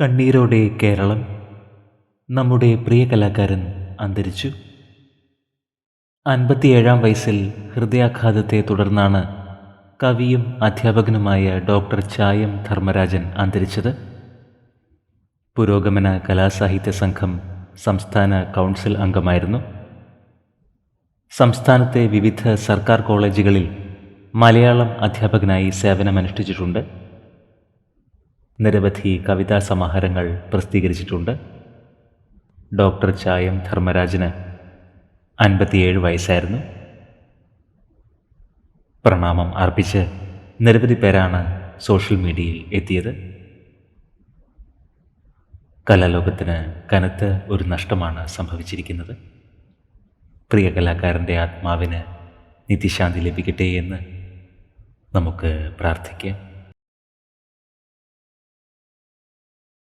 കണ്ണീരോടെ കേരളം നമ്മുടെ പ്രിയ കലാകാരൻ അന്തരിച്ചു. അൻപത്തിയേഴാം വയസ്സിൽ ഹൃദയാഘാതത്തെ തുടർന്നാണ് കവിയും അധ്യാപകനുമായ ഡോക്ടർ ചായം ധർമ്മരാജൻ അന്തരിച്ചത്. പുരോഗമന കലാസാഹിത്യ സംഘം സംസ്ഥാന കൗൺസിൽ അംഗമായിരുന്നു. സംസ്ഥാനത്തെ വിവിധ സർക്കാർ കോളേജുകളിൽ മലയാളം അധ്യാപകനായി സേവനമനുഷ്ഠിച്ചിട്ടുണ്ട്. നിരവധി കവിതാ സമാഹാരങ്ങൾ പ്രസിദ്ധീകരിച്ചിട്ടുണ്ട്. ഡോക്ടർ ചായം ധർമ്മരാജന് അൻപത്തിയേഴ് വയസ്സായിരുന്നു. പ്രണാമം അർപ്പിച്ച് നിരവധി പേരാണ് സോഷ്യൽ മീഡിയയിൽ എത്തിയത്. കലാലോകത്തിന് കനത്ത ഒരു നഷ്ടമാണ് സംഭവിച്ചിരിക്കുന്നത്. പ്രിയ കലാകാരന്റെ ആത്മാവിന് നിത്യശാന്തി ലഭിക്കട്ടെ എന്ന് നമുക്ക് പ്രാർത്ഥിക്കാം.